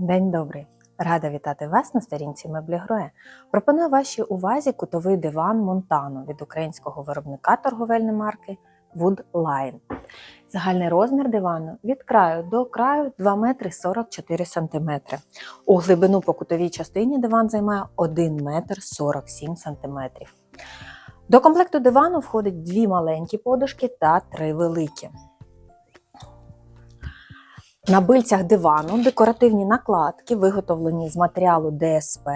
День добрий! Рада вітати вас на сторінці Меблі Гроя. Пропоную вашій увазі кутовий диван Монтано від українського виробника торговельної марки Woodline. Загальний розмір дивану від краю до краю 2 метри 44 сантиметри. У глибину по кутовій частині диван займає 1 метр 47 сантиметрів. До комплекту дивану входить дві маленькі подушки та три великі. На бильцях дивану декоративні накладки, виготовлені з матеріалу ДСП,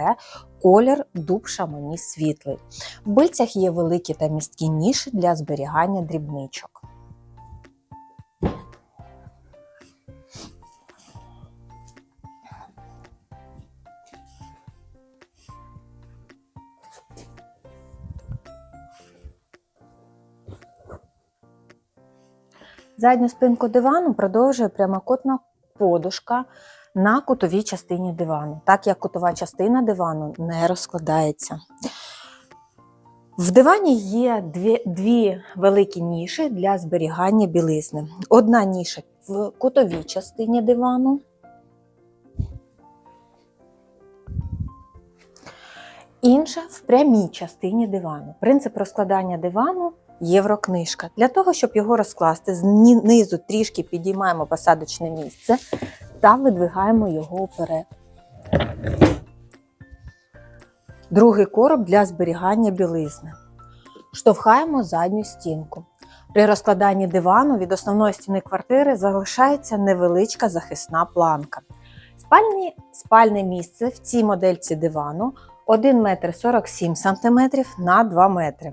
колір дуб шамані світлий. В бильцях є великі та місткі ніші для зберігання дрібничок. Задню спинку дивану продовжує прямокутна подушка на кутовій частині дивану, так як кутова частина дивану не розкладається. В дивані є дві, дві великі ніші для зберігання білизни. Одна ніша в кутовій частині дивану. Інша в прямій частині дивану. Принцип розкладання дивану єврокнижка. Для того, щоб його розкласти, знизу трішки підіймаємо посадочне місце та видвигаємо його вперед. Другий короб для зберігання білизни. Штовхаємо задню стінку. При розкладанні дивану від основної стіни квартири залишається невеличка захисна планка. Спальні, спальне місце в цій модельці дивану 1 метр 47 см на 2 метри.